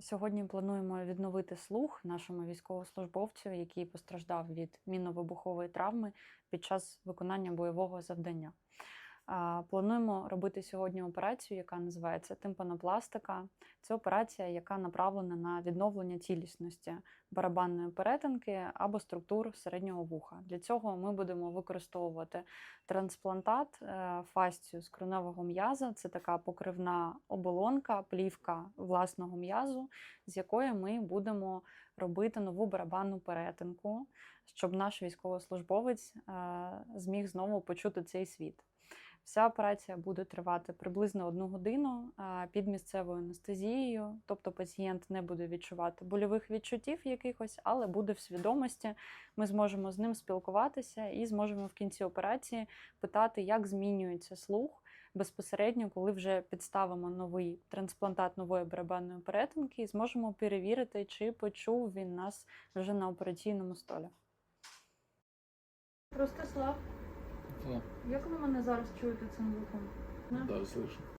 Сьогодні плануємо відновити слух нашому військовослужбовцю, який постраждав від мінно-вибухової травми під час виконання бойового завдання. Плануємо робити сьогодні операцію, яка називається тимпанопластика. Це операція, яка направлена на відновлення цілісності барабанної перетинки або структур середнього вуха. Для цього ми будемо використовувати трансплантат е, фасцію скроневого м'яза. Це така покривна оболонка, плівка власного м'язу, з якої ми будемо робити нову барабанну перетинку, щоб наш військовослужбовець е, зміг знову почути цей світ. Вся операція буде тривати приблизно одну годину під місцевою анестезією, тобто пацієнт не буде відчувати больових відчуттів якихось, але буде в свідомості. Ми зможемо з ним спілкуватися і зможемо в кінці операції питати, як змінюється слух безпосередньо, коли вже підставимо новий трансплантат нової барабанної перетинки, і зможемо перевірити, чи почув він нас вже на операційному столі. Ростислав, як ви мене зараз чуєте цим вухом? да, слышу.